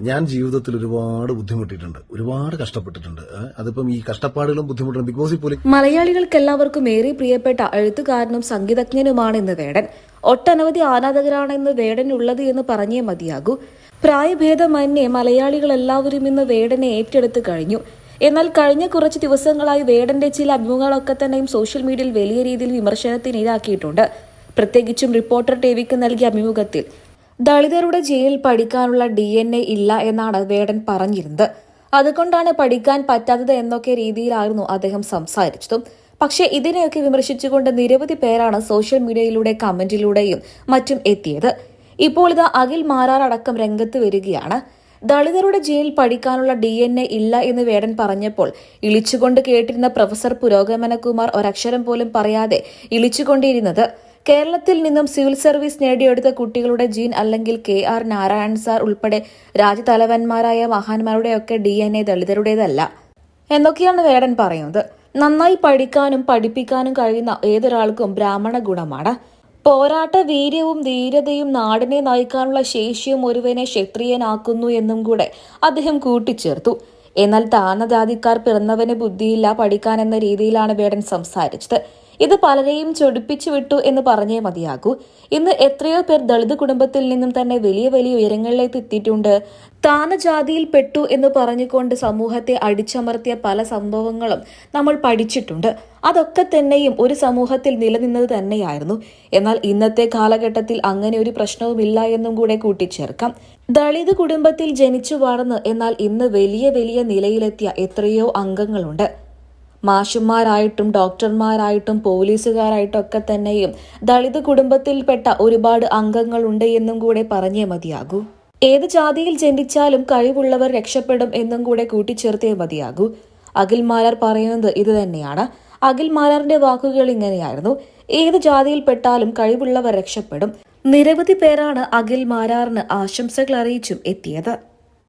ഞാൻ ജീവിതത്തിൽ ഒരുപാട് ബുദ്ധിമുട്ടിയിട്ടുണ്ട്. ഒരുപാട് കഷ്ടപ്പെട്ടിട്ടുണ്ട്. അതിപ്പം ഈ കഷ്ടപ്പാടുകളും ബുദ്ധിമുട്ടും ബിഗ് ബോസിൽ പോലും മലയാളികൾക്കെല്ലാവർക്കും ഏറെ പ്രിയപ്പെട്ട എഴുത്തുകാരനും സംഗീതജ്ഞനുമാണ് ഇന്ന് വേടൻ. ഒട്ടനവധി ആരാധകരാണ് ഇന്ന് വേടനുള്ളത് എന്ന് പറഞ്ഞേ മതിയാകൂ. പ്രായഭേദമന്യേ മലയാളികളെല്ലാവരും ഇന്ന് വേടനെ ഏറ്റെടുത്തു കഴിഞ്ഞു. എന്നാൽ കഴിഞ്ഞ കുറച്ച് ദിവസങ്ങളായി വേടന്റെ ചില അഭിമുഖങ്ങളൊക്കെ തന്നെയും സോഷ്യൽ മീഡിയയിൽ വലിയ രീതിയിൽ വിമർശനത്തിന് ഇരാക്കിയിട്ടുണ്ട് പ്രത്യേകിച്ചും റിപ്പോർട്ടർ ടിവിക്ക് നൽകിയ അഭിമുഖത്തിൽ. ദളിതരുടെ ജയിലിൽ പഠിക്കാനുള്ള ഡി എൻ എ ഇല്ല എന്നാണ് വേടൻ പറഞ്ഞിരുന്നത്. അതുകൊണ്ടാണ് പഠിക്കാൻ പറ്റാത്തത് എന്നൊക്കെ രീതിയിലായിരുന്നു അദ്ദേഹം സംസാരിച്ചതും. പക്ഷേ ഇതിനെയൊക്കെ വിമർശിച്ചുകൊണ്ട് നിരവധി പേരാണ് സോഷ്യൽ മീഡിയയിലൂടെ കമന്റിലൂടെയും മറ്റും എത്തിയത്. ഇപ്പോൾ ഇത് അഖിൽ മാറാറടക്കം രംഗത്ത് വരികയാണ്. ദളിതരുടെ ജയിലിൽ പഠിക്കാനുള്ള ഡി എൻ എ ഇല്ല എന്ന് വേടൻ പറഞ്ഞപ്പോൾ ഇളിച്ചുകൊണ്ട് കേട്ടിരുന്ന പ്രൊഫസർ പുരോഗമനകുമാർ ഒരക്ഷരം പോലും പറയാതെ ഇളിച്ചുകൊണ്ടിരുന്നത്. കേരളത്തിൽ നിന്നും സിവിൽ സർവീസ് നേടിയെടുത്ത കുട്ടികളുടെ ജീൻ അല്ലെങ്കിൽ കെ ആർ നാരായണൻ സാർ ഉൾപ്പെടെ രാജ്യതലവന്മാരായ മഹാന്മാരുടെയൊക്കെ ഡി എൻ എ ദളിതരുടേതല്ല. എന്നൊക്കെയാണ് വേടൻ പറയുന്നത്. നന്നായി പഠിക്കാനും പഠിപ്പിക്കാനും കഴിയുന്ന ഏതൊരാൾക്കും ബ്രാഹ്മണ ഗുണമാണ്. പോരാട്ട വീര്യവും ധീരതയും നാടിനെ നയിക്കാനുള്ള ശേഷിയും ഒരുവനെ ക്ഷത്രിയനാക്കുന്നു എന്നും കൂടെ അദ്ദേഹം കൂട്ടിച്ചേർത്തു. എന്നാൽ താണജാതിക്കാർ പിറന്നവന് ബുദ്ധിയില്ല പഠിക്കാൻ എന്ന രീതിയിലാണ് വേടൻ സംസാരിച്ചത്. ഇത് പലരെയും ചൊടിപ്പിച്ചു വിട്ടു എന്ന് പറഞ്ഞേ മതിയാകൂ. ഇന്ന് എത്രയോ പേർ ദളിത് കുടുംബത്തിൽ നിന്നും തന്നെ വലിയ വലിയ ഉയരങ്ങളിലേക്ക് എത്തിയിട്ടുണ്ട്. താനജാതിയിൽ പെട്ടു എന്ന് പറഞ്ഞുകൊണ്ട് സമൂഹത്തെ അടിച്ചമർത്തിയ പല സംഭവങ്ങളും നമ്മൾ പഠിച്ചിട്ടുണ്ട്. അതൊക്കെ തന്നെയും ഒരു സമൂഹത്തിൽ നിലനിന്നത് തന്നെയായിരുന്നു. എന്നാൽ ഇന്നത്തെ കാലഘട്ടത്തിൽ അങ്ങനെ ഒരു പ്രശ്നവുമില്ല എന്നും കൂടെ കൂട്ടിച്ചേർക്കാം. ദളിത് കുടുംബത്തിൽ ജനിച്ചു വളർന്ന് എന്നാൽ ഇന്ന് വലിയ വലിയ നിലയിലെത്തിയ എത്രയോ അംഗങ്ങളുണ്ട്. മാഷുമാരായിട്ടും ഡോക്ടർമാരായിട്ടും പോലീസുകാരായിട്ടും ഒക്കെ തന്നെയും ദളിത് കുടുംബത്തിൽപ്പെട്ട ഒരുപാട് അംഗങ്ങളുണ്ട് എന്നും കൂടെ പറഞ്ഞേ മതിയാകൂ. ഏത് ജാതിയിൽ ജനിച്ചാലും കഴിവുള്ളവർ രക്ഷപ്പെടും എന്നും കൂടെ കൂട്ടിച്ചേർത്തേ മതിയാകൂ. അഖിൽ മാലാർ പറയുന്നത് ഇത് തന്നെയാണ്. അഖിൽ വാക്കുകൾ ഇങ്ങനെയായിരുന്നു. ഏത് ജാതിയിൽപ്പെട്ടാലും കഴിവുള്ളവർ രക്ഷപ്പെടും. നിരവധി പേരാണ് അഖിൽ മാരാറിന് ആശംസകൾ അറിയിച്ചും എത്തിയത്.